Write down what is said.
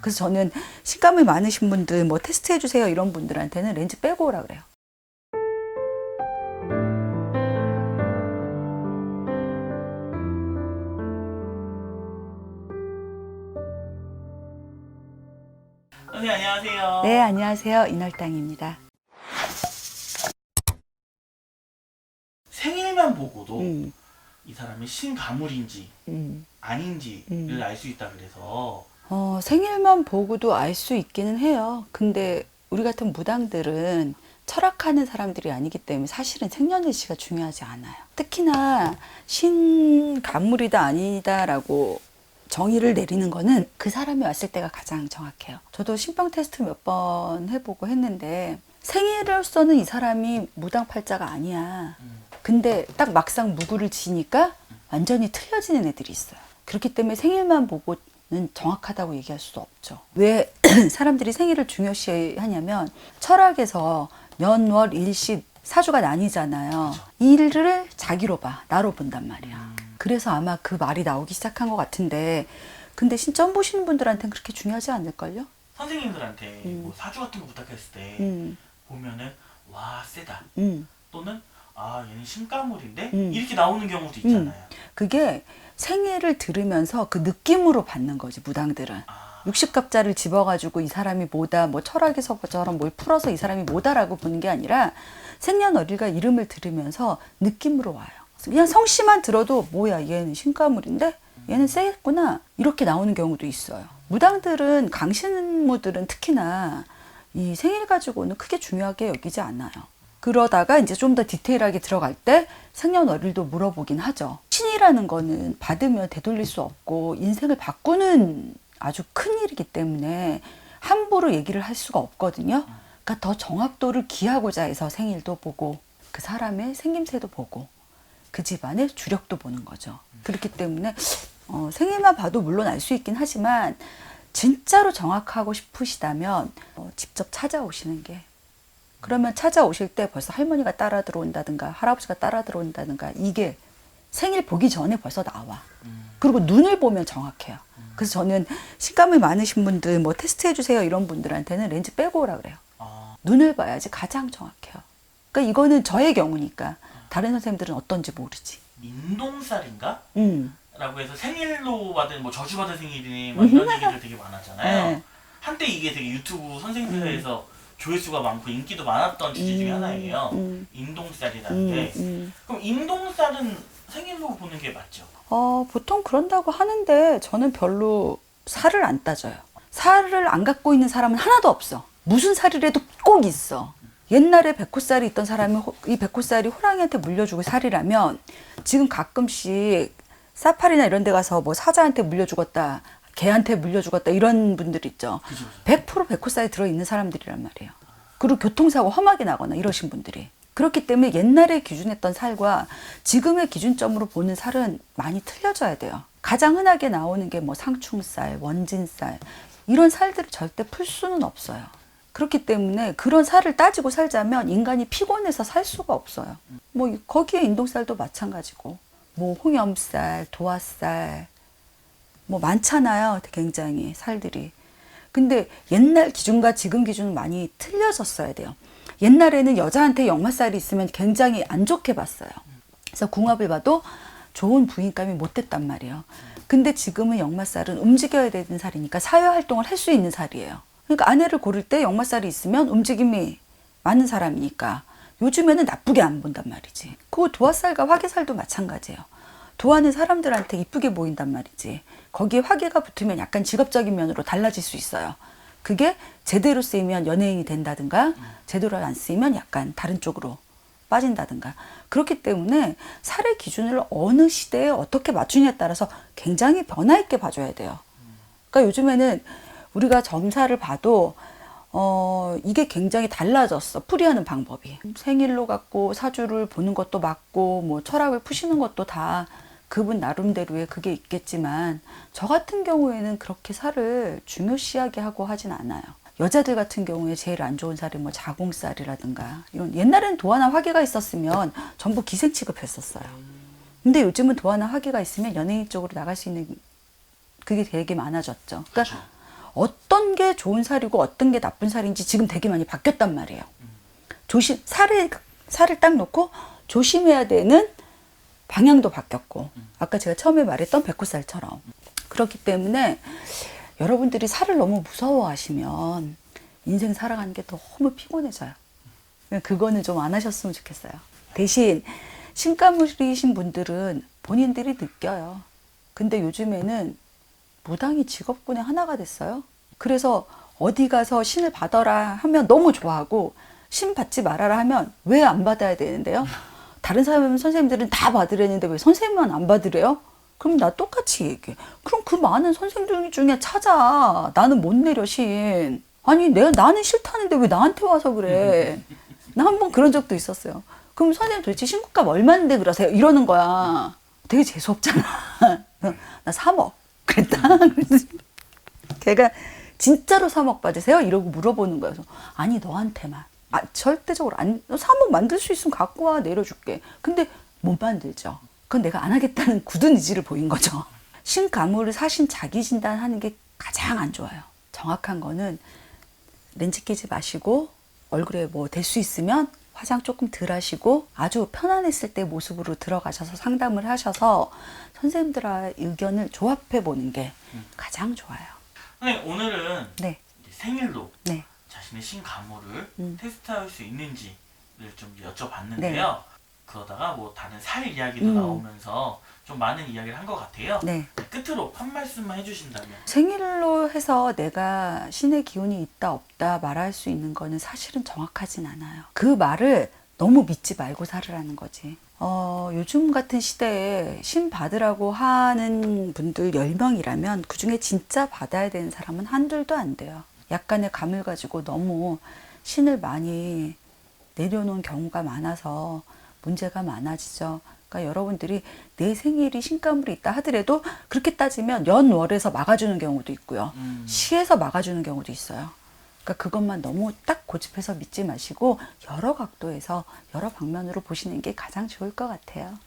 그래서 저는 식감이 많으신 분들 뭐 테스트 해주세요 이런 분들한테는 렌즈 빼고 오라 그래요. 선생님 안녕하세요. 네, 안녕하세요. 이날땅입니다. 생일만 보고도 음, 이 사람이 신가물인지 음. 아닌지를 음. 알수 있다 그래서 어, 생일만 보고도 알 수 있기는 해요. 근데 우리 같은 무당들은 철학하는 사람들이 아니기 때문에 사실은 생년일시가 중요하지 않아요. 특히나 신 간물이다 아니다라고 정의를 내리는 거는 그 사람이 왔을 때가 가장 정확해요. 저도 신병 테스트 몇 번 해보고 했는데 생일로서는 이 사람이 무당팔자가 아니야. 음. 근데 딱 막상 무구를 지니까 완전히 틀려지는 애들이 있어요. 그렇기 때문에 생일만 보고 는 정확하다고 얘기할 수 없죠. 왜 사람들이 생일을 중요시 하냐면 철학에서 년, 월, 일시, 사주가 나뉘잖아요. 일을 자기로 봐, 나로 본단 말이야. 그래서 아마 그 말이 나오기 시작한 것 같은데, 근데 신점 보시는 분들한테는 그렇게 중요하지 않을걸요? 선생님들한테 음. 뭐 사주 같은 거 부탁했을 때 음, 보면은 와 세다 음. 또는 아 얘는 신가물인데 음. 이렇게 나오는 경우도 있잖아요. 그게 생일을 들으면서 그 느낌으로 받는 거지, 무당들은. 아, 60갑자를 집어가지고 이 사람이 뭐다, 뭐 철학에서처럼 뭘 풀어서 이 사람이 뭐다라고 보는 게 아니라 생년월일과 이름을 들으면서 느낌으로 와요. 그냥 성씨만 들어도 뭐야, 얘는 신가물인데? 얘는 세겠구나. 이렇게 나오는 경우도 있어요. 무당들은, 강신무들은 특히나 이 생일 가지고는 크게 중요하게 여기지 않아요. 그러다가 이제 좀 더 디테일하게 들어갈 때 생년월일도 물어보긴 하죠. 신이라는 거는 받으면 되돌릴 수 없고 인생을 바꾸는 아주 큰 일이기 때문에 함부로 얘기를 할 수가 없거든요. 그러니까 더 정확도를 기하고자 해서 생일도 보고 그 사람의 생김새도 보고 그 집안의 주력도 보는 거죠. 그렇기 때문에 어, 생일만 봐도 물론 알 수 있긴 하지만 진짜로 정확하고 싶으시다면 어, 직접 찾아오시는 게 그러면 찾아오실 때 벌써 할머니가 따라 들어온다든가 할아버지가 따라 들어온다든가 이게 생일 보기 전에 벌써 나와. 음. 그리고 눈을 보면 정확해요. 그래서 저는 식감이 많으신 분들 뭐 테스트 해주세요 이런 분들한테는 렌즈 빼고 오라 그래요. 아, 눈을 봐야지 가장 정확해요. 그러니까 이거는 저의 경우니까 다른 선생님들은 어떤지 모르지. 인동살인가? 음. 라고 해서 생일로 받은 뭐 저주받은 생일이니 뭐 이런 얘기들 되게 많았잖아요. 네. 한때 이게 되게 유튜브 선생님들에서 조회수가 많고 인기도 많았던 주제 중에 음, 하나예요. 음. 인동살이라는 음, 게. 음. 그럼 인동살은 생일로 보는 게 맞죠? 어, 보통 그런다고 하는데 저는 별로 살을 안 따져요. 살을 안 갖고 있는 사람은 하나도 없어. 무슨 살이라도 꼭 있어. 옛날에 백호살이 있던 사람이 호- 이 백호살이 호랑이한테 물려주고 살이라면 지금 가끔씩 사파리나 이런 데 가서 뭐 사자한테 물려 죽었다, 개한테 물려 죽었다 이런 분들 있죠. 그죠. 100% 백호살이 들어 있는 사람들이란 말이에요. 그리고 교통사고 험하게 나거나 이러신 분들이. 그렇기 때문에 옛날에 기준했던 살과 지금의 기준점으로 보는 살은 많이 틀려져야 돼요. 가장 흔하게 나오는 게 뭐 상충살, 원진살, 이런 살들을 절대 풀 수는 없어요. 그렇기 때문에 그런 살을 따지고 살자면 인간이 피곤해서 살 수가 없어요. 뭐 거기에 인동살도 마찬가지고, 뭐 홍염살, 도화살, 뭐 많잖아요. 굉장히 살들이. 근데 옛날 기준과 지금 기준은 많이 틀려졌어야 돼요. 옛날에는 여자한테 역마살이 있으면 굉장히 안 좋게 봤어요. 그래서 궁합을 봐도 좋은 부인감이 못 됐단 말이에요. 근데 지금은 역마살은 움직여야 되는 살이니까 사회 활동을 할 수 있는 살이에요. 그러니까 아내를 고를 때 역마살이 있으면 움직임이 많은 사람이니까 요즘에는 나쁘게 안 본단 말이지. 그 도화살과 화개살도 마찬가지예요. 도화는 사람들한테 이쁘게 보인단 말이지. 거기에 화개가 붙으면 약간 직업적인 면으로 달라질 수 있어요. 그게 제대로 쓰이면 연예인이 된다든가 제대로 안 쓰이면 약간 다른 쪽으로 빠진다든가 그렇기 때문에 살의 기준을 어느 시대에 어떻게 맞추냐에 따라서 굉장히 변화 있게 봐줘야 돼요. 그러니까 요즘에는 우리가 점사를 봐도 어 이게 굉장히 달라졌어 풀이하는 방법이 생일로 갖고 사주를 보는 것도 맞고 뭐 철학을 푸시는 것도 다 그분 나름대로의 그게 있겠지만 저 같은 경우에는 그렇게 살을 중요시하게 하고 하진 않아요. 여자들 같은 경우에 제일 안 좋은 살이 뭐 자궁살이라든가 이런 옛날에는 도화나 화기가 있었으면 전부 기생 취급했었어요. 근데 요즘은 도화나 화기가 있으면 연예인 쪽으로 나갈 수 있는 그게 되게 많아졌죠. 그러니까 그렇죠. 어떤 게 좋은 살이고 어떤 게 나쁜 살인지 지금 되게 많이 바뀌었단 말이에요. 조심 살을 살을 딱 놓고 조심해야 되는 방향도 바뀌었고 아까 제가 처음에 말했던 백호살처럼 그렇기 때문에 여러분들이 살을 너무 무서워하시면 인생 살아가는 게 너무 피곤해져요. 그거는 좀 안 하셨으면 좋겠어요. 대신 신가물이신 분들은 본인들이 느껴요. 근데 요즘에는 무당이 직업군의 하나가 됐어요. 그래서 어디 가서 신을 받아라 하면 너무 좋아하고 신 받지 말아라 하면 왜 안 받아야 되는데요? 다른 사람 선생님들은 다 받으려는데 왜 선생님만 안 받으래요? 그럼 나 똑같이 얘기해. 그럼 그 많은 선생들 중에 찾아. 나는 못 내려 신. 아니 내가 나는 싫다는데 왜 나한테 와서 그래? 나 한 번 그런 적도 있었어요. 그럼 선생님 도대체 신고가 얼마인데 그러세요? 이러는 거야. 되게 재수 없잖아. 나 3억 그랬다. 걔가 진짜로 3억 받으세요? 이러고 물어보는 거예요. 아니 너한테만. 아 절대적으로 안 3억 만들 수 있으면 갖고 와 내려줄게. 근데 못 만들죠. 그건 내가 안 하겠다는 굳은 의지를 보인 거죠. 신가물을 사신 자기 진단하는 게 가장 안 좋아요. 정확한 거는 렌즈 끼지 마시고 얼굴에 뭐 될 수 있으면 화장 조금 덜 하시고 아주 편안했을 때 모습으로 들어가셔서 상담을 하셔서 선생님들의 의견을 조합해 보는 게 가장 좋아요. 선생님 오늘은 네, 생일로 네, 자신의 신가물을 음. 테스트할 수 있는지를 좀 여쭤봤는데요. 네. 그러다가 뭐 다른 살 이야기도 음. 나오면서 좀 많은 이야기를 한 것 같아요. 네. 끝으로 한 말씀만 해주신다면. 생일로 해서 내가 신의 기운이 있다 없다 말할 수 있는 거는 사실은 정확하진 않아요. 그 말을 너무 믿지 말고 살으라는 거지. 어, 요즘 같은 시대에 신 받으라고 하는 분들 10명이라면 그 중에 진짜 받아야 되는 사람은 한둘도 안 돼요. 약간의 감을 가지고 너무 신을 많이 내려놓은 경우가 많아서 문제가 많아지죠. 그러니까 여러분들이 내 생일이 신가물이 있다 하더라도 그렇게 따지면 연월에서 막아주는 경우도 있고요. 음. 시에서 막아주는 경우도 있어요. 그러니까 그것만 너무 딱 고집해서 믿지 마시고 여러 각도에서 여러 방면으로 보시는 게 가장 좋을 것 같아요.